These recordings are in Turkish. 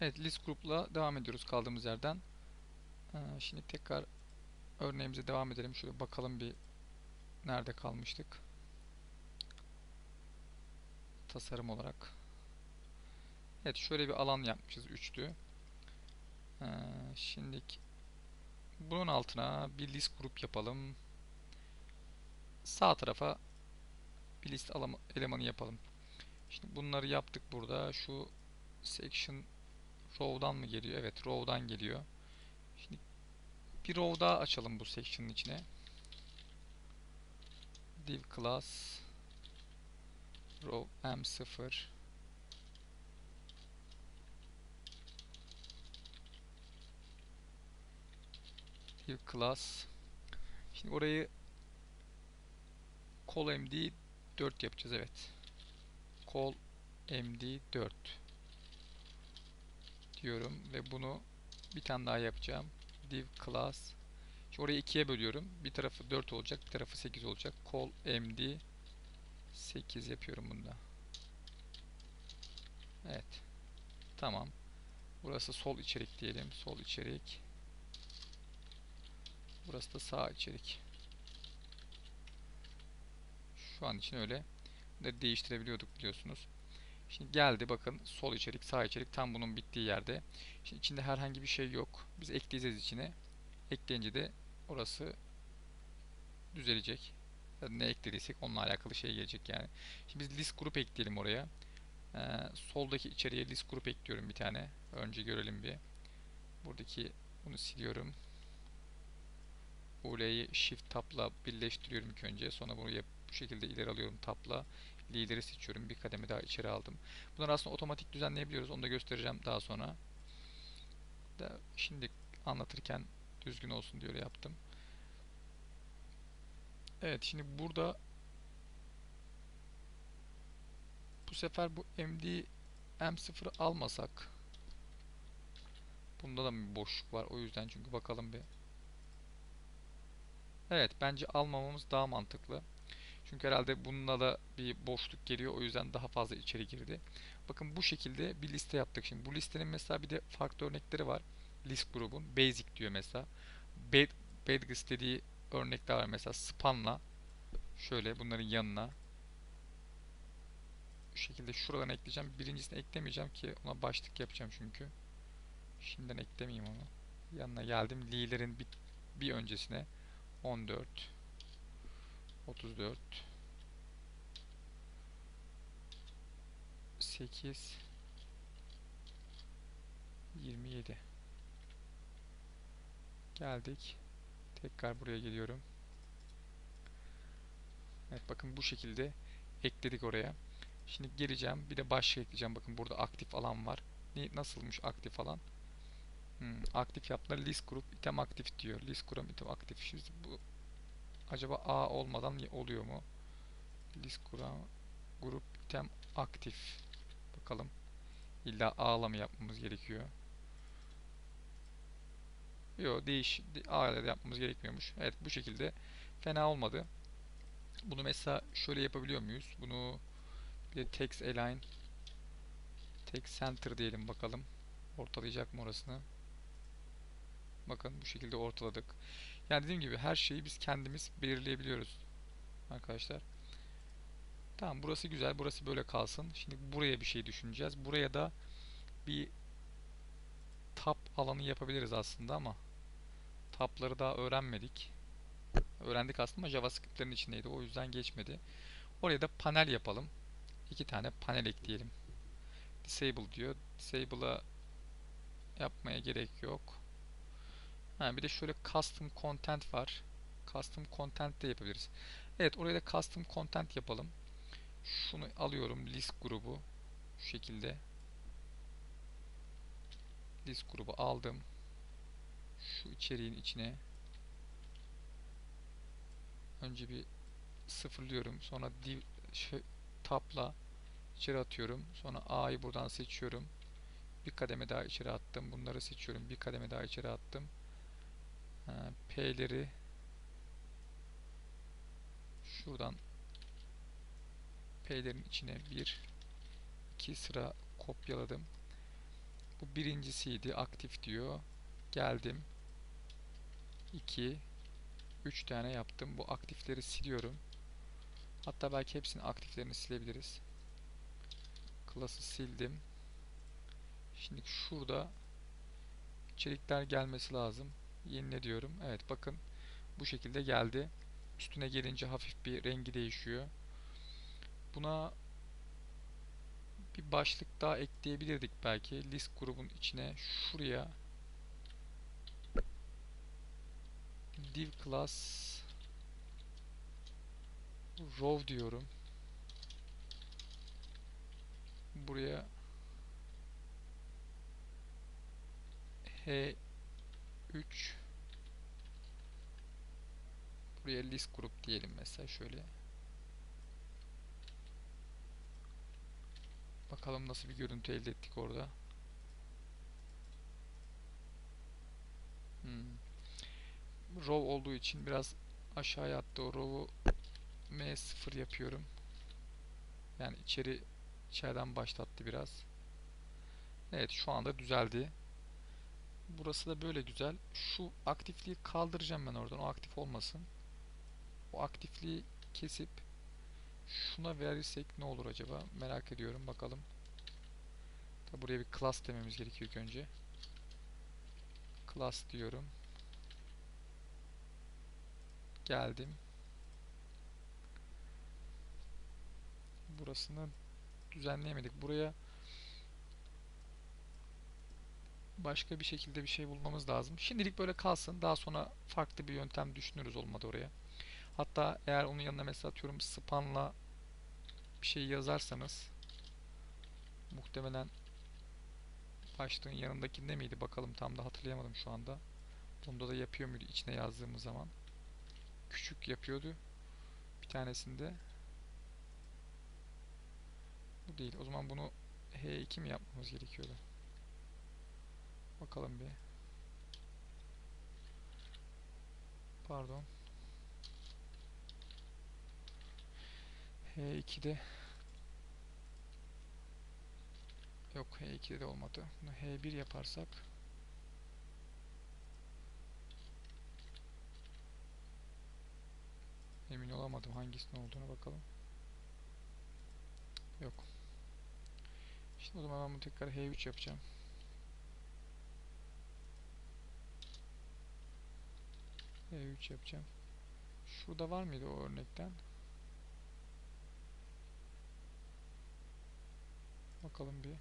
Evet list grupla devam ediyoruz kaldığımız yerden. Ee, şimdi tekrar örneğimize devam edelim. Şöyle bakalım bir nerede kalmıştık. Tasarım olarak. Evet şöyle bir alan yapmışız üçlü. Ee, şimdi bunun altına bir list grup yapalım. Sağ tarafa bir list elemanı yapalım. Şimdi bunları yaptık burada. Şu section row'dan mı geliyor? Evet, row'dan geliyor. Şimdi bir row daha açalım bu section'ın içine. div class row m0 div class Şimdi orayı call md 4 yapacağız evet. Call md 4 diyorum ve bunu bir tane daha yapacağım. div class Şimdi orayı ikiye bölüyorum. Bir tarafı 4 olacak, bir tarafı 8 olacak. Call md 8 yapıyorum bunda. Evet. Tamam. Burası sol içerik diyelim. Sol içerik. Burası da sağ içerik. Şu an için öyle. de değiştirebiliyorduk biliyorsunuz. Şimdi geldi bakın sol içerik sağ içerik tam bunun bittiği yerde. Şimdi içinde herhangi bir şey yok. Biz ekleyeceğiz içine. Ekleyince de orası düzelecek. ne eklediysek onunla alakalı şey gelecek yani. Şimdi biz list grup ekleyelim oraya. Ee, soldaki içeriye list grup ekliyorum bir tane. Önce görelim bir. Buradaki bunu siliyorum. UL'yi shift tab'la birleştiriyorum ilk önce. Sonra bunu bu şekilde ileri alıyorum tab'la. Lideri seçiyorum. Bir kademe daha içeri aldım. Bunları aslında otomatik düzenleyebiliyoruz. Onu da göstereceğim daha sonra. Da şimdi anlatırken düzgün olsun diye yaptım. Evet şimdi burada bu sefer bu MD M0'ı almasak bunda da bir boşluk var. O yüzden çünkü bakalım bir. Evet bence almamamız daha mantıklı. Çünkü herhalde bununla da bir boşluk geliyor. O yüzden daha fazla içeri girdi. Bakın bu şekilde bir liste yaptık. Şimdi bu listenin mesela bir de farklı örnekleri var. List grubun. Basic diyor mesela. Bad, bad istediği örnekler var. Mesela spanla şöyle bunların yanına bu şekilde şuradan ekleyeceğim. Birincisini eklemeyeceğim ki ona başlık yapacağım çünkü. Şimdiden eklemeyeyim onu. Yanına geldim. Li'lerin bir, bir öncesine 14 34 8 27 geldik. Tekrar buraya geliyorum. Evet bakın bu şekilde ekledik oraya. Şimdi geleceğim bir de başlık ekleyeceğim. Bakın burada aktif alan var. Ne, nasılmış aktif alan? Hmm, aktif yaptılar. List grup item aktif diyor. List grup item aktif şimdi bu acaba A olmadan oluyor mu? List grup, grup item aktif. Bakalım. İlla A'la mı yapmamız gerekiyor? Yok değiş A ile de yapmamız gerekmiyormuş. Evet bu şekilde fena olmadı. Bunu mesela şöyle yapabiliyor muyuz? Bunu bir text align text center diyelim bakalım. Ortalayacak mı orasını? Bakın bu şekilde ortaladık. Yani dediğim gibi her şeyi biz kendimiz belirleyebiliyoruz. Arkadaşlar. Tamam burası güzel. Burası böyle kalsın. Şimdi buraya bir şey düşüneceğiz. Buraya da bir tab alanı yapabiliriz aslında ama tabları daha öğrenmedik. Öğrendik aslında JavaScript'lerin içindeydi. O yüzden geçmedi. Oraya da panel yapalım. İki tane panel ekleyelim. Disable diyor. Disable'a yapmaya gerek yok. Ha, bir de şöyle custom content var. Custom content de yapabiliriz. Evet oraya da custom content yapalım. Şunu alıyorum list grubu. Şu şekilde. List grubu aldım. Şu içeriğin içine önce bir sıfırlıyorum. Sonra div şey, tabla içeri atıyorum. Sonra A'yı buradan seçiyorum. Bir kademe daha içeri attım. Bunları seçiyorum. Bir kademe daha içeri attım. P'leri şuradan P'lerin içine bir iki sıra kopyaladım. Bu birincisiydi. Aktif diyor. Geldim. 2 3 tane yaptım. Bu aktifleri siliyorum. Hatta belki hepsinin aktiflerini silebiliriz. Class'ı sildim. Şimdi şurada içerikler gelmesi lazım. Yenile diyorum. Evet bakın bu şekilde geldi. Üstüne gelince hafif bir rengi değişiyor. Buna bir başlık daha ekleyebilirdik belki. List grubun içine şuraya div class row diyorum. Buraya H3 buraya list grup diyelim mesela şöyle. Bakalım nasıl bir görüntü elde ettik orada. Hmm. Row olduğu için biraz aşağıya attı o row'u M0 yapıyorum. Yani içeri içeriden başlattı biraz. Evet şu anda düzeldi. Burası da böyle güzel. Şu aktifliği kaldıracağım ben oradan. O aktif olmasın. O aktifliği kesip şuna verirsek ne olur acaba? Merak ediyorum. Bakalım. Tabi buraya bir class dememiz gerekiyor ilk önce. Class diyorum. Geldim. Burasını düzenleyemedik. Buraya başka bir şekilde bir şey bulmamız lazım. Şimdilik böyle kalsın. Daha sonra farklı bir yöntem düşünürüz olmadı oraya. Hatta eğer onun yanına mesela atıyorum spanla bir şey yazarsanız muhtemelen başlığın yanındaki miydi bakalım tam da hatırlayamadım şu anda. Bunda da yapıyor muydu içine yazdığımız zaman. Küçük yapıyordu. Bir tanesinde. Bu değil. O zaman bunu H2 mi yapmamız gerekiyordu? Bakalım bir. Pardon. H2'de Yok H2'de de olmadı. Bunu H1 yaparsak Emin olamadım hangisinin olduğunu bakalım. Yok. Şimdi o zaman ben bunu tekrar H3 yapacağım. H3 yapacağım. Şurada var mıydı o örnekten? Bakalım bir.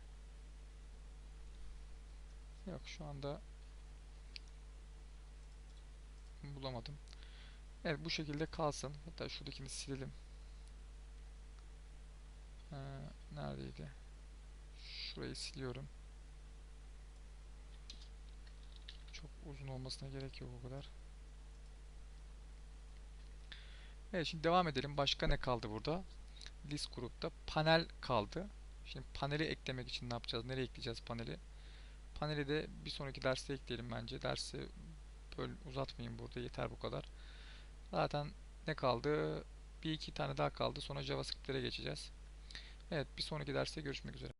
Yok şu anda bulamadım. Evet bu şekilde kalsın. Hatta şuradakini silelim. Ee, neredeydi? Şurayı siliyorum. Çok uzun olmasına gerek yok o kadar. Evet şimdi devam edelim. Başka ne kaldı burada? List grupta panel kaldı. Şimdi paneli eklemek için ne yapacağız? Nereye ekleyeceğiz paneli? Paneli de bir sonraki derste ekleyelim bence. Dersi böyle uzatmayayım burada. Yeter bu kadar. Zaten ne kaldı? Bir iki tane daha kaldı. Sonra JavaScript'lere geçeceğiz. Evet bir sonraki derste görüşmek üzere.